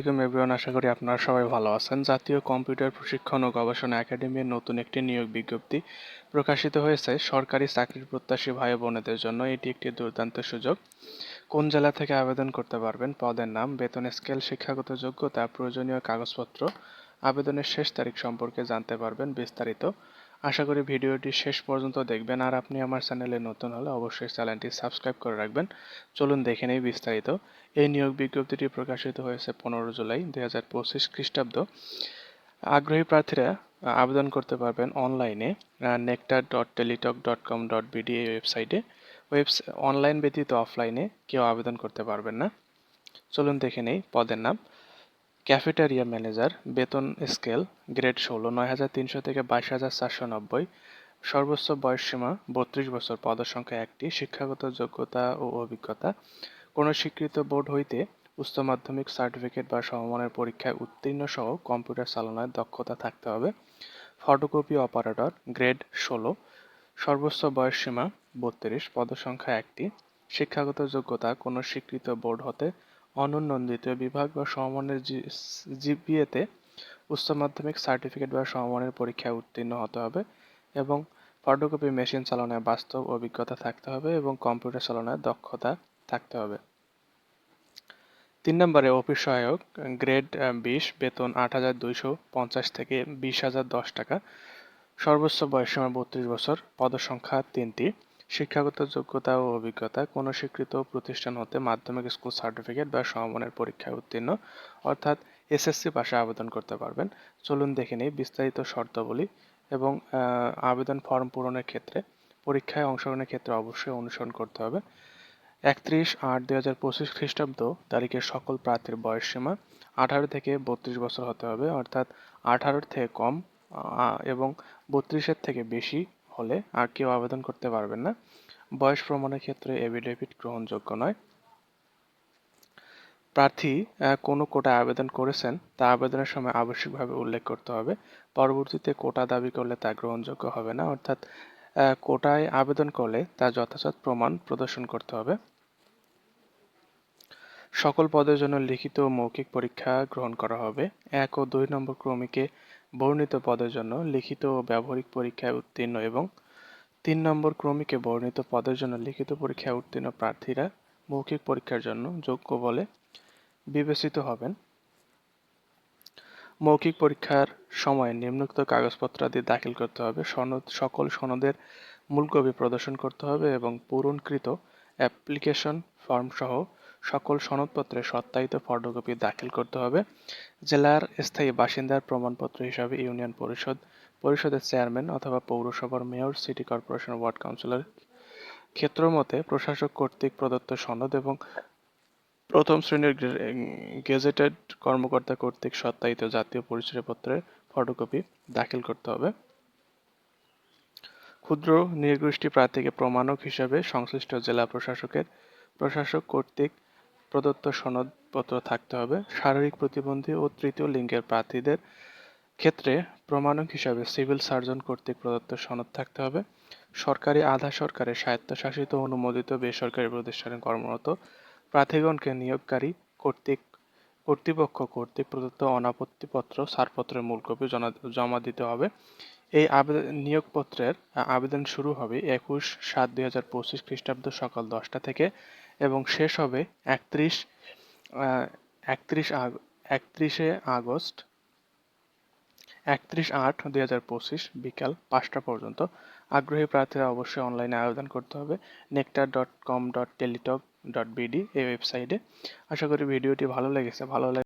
আসসালামাইকুম এভরিওয়ান আশা করি আপনারা সবাই ভালো আছেন। জাতীয় কম্পিউটার প্রশিক্ষণ ও গবেষণা একাডেমির নতুন একটি নিয়োগ বিজ্ঞপ্তি প্রকাশিত হয়েছে। সরকারি চাকরির প্রত্যাশী ভাই বোনেদের জন্য এটি একটি দুর্দান্ত সুযোগ। কোন জেলা থেকে আবেদন করতে পারবেন? পদের নাম, বেতন স্কেল শিক্ষাগত যোগ্যতা, প্রয়োজনীয় কাগজপত্র, আবেদনের শেষ তারিখ সম্পর্কে জানতে পারবেন বিস্তারিত। আশা করি ভিডিওটি শেষ পর্যন্ত দেখবেন। আর আপনি আমার চ্যানেলে নতুন হলে অবশ্যই চ্যানেলটি সাবস্ক্রাইব করে রাখবেন। চলুন দেখে নেই বিস্তারিত। এই নিয়োগ বিজ্ঞপ্তিটি প্রকাশিত হয়েছে পনেরো জুলাই দুই হাজার পঁচিশ খ্রিস্টাব্দ। আগ্রহী প্রার্থীরা আবেদন করতে পারবেন অনলাইনে nectar dot Teletalk dot com dot BD এই ওয়েবসাইটে। ওয়েবস, অনলাইন ব্যতীত অফলাইনে কেউ আবেদন করতে পারবেন না। চলুন দেখে নেই পদের নাম। ক্যাফেটেরিয়া ম্যানেজার, বেতন স্কেল, গ্রেড ষোলো, নয় হাজার তিনশো থেকে বাইশ হাজার চারশো নব্বই। সর্বোচ্চ বয়সসীমা বত্রিশ বছর। পদসংখ্যা একটি। শিক্ষাগত যোগ্যতা ও অভিজ্ঞতা। কোনো স্বীকৃত বোর্ড হইতে উচ্চ মাধ্যমিক সার্টিফিকেট বা সমমানের পরীক্ষায় উত্তীর্ণ সহ কম্পিউটার চালনায় দক্ষতা থাকতে হবে। ফটোকপি অপারেটর, গ্রেড ষোলো। সর্বোচ্চ বয়সসীমা বত্রিশ। পদসংখ্যা একটি। শিক্ষাগত যোগ্যতা, কোনো স্বীকৃত বোর্ড হতে অনুন্নন্দিত বিভাগ বা সমমানের জিপিএতে উচ্চ মাধ্যমিক সার্টিফিকেট বা সমমানের পরীক্ষায় উত্তীর্ণ হতে হবে এবং ফটোকপি মেশিন চালনায় বাস্তব অভিজ্ঞতা থাকতে হবে এবং কম্পিউটার চালনায় দক্ষতা থাকতে হবে। তিন নম্বরে অফিস সহায়ক গ্রেড বিশ, বেতন আট হাজার দুইশো পঞ্চাশ থেকে বিশ হাজার দশ টাকা। সর্বোচ্চ বয়সসীমা বত্রিশ বছর, পদসংখ্যা তিনটি। শিক্ষাগত যোগ্যতা ও অভিজ্ঞতা কোনো স্বীকৃত প্রতিষ্ঠান হতে মাধ্যমিক স্কুল সার্টিফিকেট বা সমমানের পরীক্ষায় উত্তীর্ণ, অর্থাৎ এসএসসি পাশে আবেদন করতে পারবেন। চলুন দেখে নিই বিস্তারিত শর্তাবলী এবং আবেদন ফর্ম পূরণের ক্ষেত্রে, পরীক্ষায় অংশগ্রহণের ক্ষেত্রে অবশ্যই অনুসরণ করতে হবে। একত্রিশ আট দুই হাজার পঁচিশ খ্রিস্টাব্দ তারিখের সকল প্রার্থীর বয়সসীমা আঠারো থেকে বত্রিশ বছর হতে হবে, অর্থাৎ আঠারোর থেকে কম এবং বত্রিশের থেকে বেশি হলে আর কেউ আবেদন করতে পারবেন না। বয়স প্রমাণের ক্ষেত্রে এভিডেভিট গ্রহণযোগ্য নয়। প্রার্থী কোনো কোটা আবেদন করেছেন, তা আবেদনের সময় আবশ্যিকভাবে উল্লেখ করতে হবে। পরবর্তীতে কোটা দাবি করলে তা গ্রহণযোগ্য হবে না, অর্থাৎ কোটায় আবেদন করলে তা যথাযথ প্রমাণ প্রদর্শন করতে হবে। সকল পদের জন্য লিখিত মৌখিক পরীক্ষা গ্রহণ করা হবে। এক ও দুই নম্বর ক্রমিকে বর্ণিত পদের জন্য লিখিত ও ব্যবহারিক পরীক্ষায় উত্তীর্ণ এবং তিন নম্বর ক্রমিকে বর্ণিত পদের জন্য লিখিত পরীক্ষায় উত্তীর্ণ প্রার্থীরা মৌখিক পরীক্ষার জন্য যোগ্য বলে বিবেচিত হবেন। মৌখিক পরীক্ষার সময় নিম্নোক্ত কাগজপত্রাদি দাখিল করতে হবে। সনদ, সকল সনদের মূল কপি প্রদর্শন করতে হবে এবং পূরণকৃত অ্যাপ্লিকেশন ফর্ম সহ সকল সনদপত্রে সত্যায়িত ফটোকপি দাখিল করতে হবে। জেলার স্থায়ী বাসিন্দার প্রমাণপত্র হিসাবে ইউনিয়ন পরিষদ, পরিষদের চেয়ারম্যান অথবা পৌরসভার mayor, city corporation ward councillor ক্ষেত্র মতে প্রশাসক কর্তৃক প্রদত্ত সনদ এবং প্রথম শ্রেণির গেজেটেড কর্মকর্তা কর্তৃক সত্যায়িত জাতীয় পরিচয়পত্রের ফটোকপি দাখিল করতে হবে। ক্ষুদ্র নৃগোষ্ঠী প্রার্থীকে প্রমাণক হিসাবে সংশ্লিষ্ট জেলা প্রশাসকের, প্রশাসক কর্তৃক প্রদত্ত সনদপত্র থাকতে হবে। শারীরিক প্রতিবন্ধী ও তৃতীয় লিঙ্গের প্রার্থীদের ক্ষেত্রে প্রমাণক হিসাবে সিভিল সার্জন কর্তৃক প্রদত্ত সনদ থাকতে হবে। সরকারি আধা সরকারি স্বায়ত্তশাসিত অনুমোদিত বেসরকারি প্রতিষ্ঠানে কর্মরত প্রার্থীগণকে নিয়োগকারী কর্তৃক, কর্তৃপক্ষ কর্তৃক প্রদত্ত অনাপত্তিপত্র, ছাড়পত্রের মূল কপি জমা দিতে হবে। এই আবেদন নিয়োগপত্রের আবেদন শুরু হবে একুশ সাত দুই হাজার পঁচিশ খ্রিস্টাব্দ সকাল দশটা থেকে এবং শেষ হবে একত্রিশ একত্রিশ একত্রিশে আগস্ট, একত্রিশ আট দুই হাজার পঁচিশ বিকাল পাঁচটা পর্যন্ত। আগ্রহী প্রার্থীরা অবশ্যই অনলাইনে আবেদন করতে হবে। Nectar dot com dot Teletalk dot BD এই ওয়েবসাইটে আশা করি ভিডিওটি ভালো লেগেছে। ভালো লাগে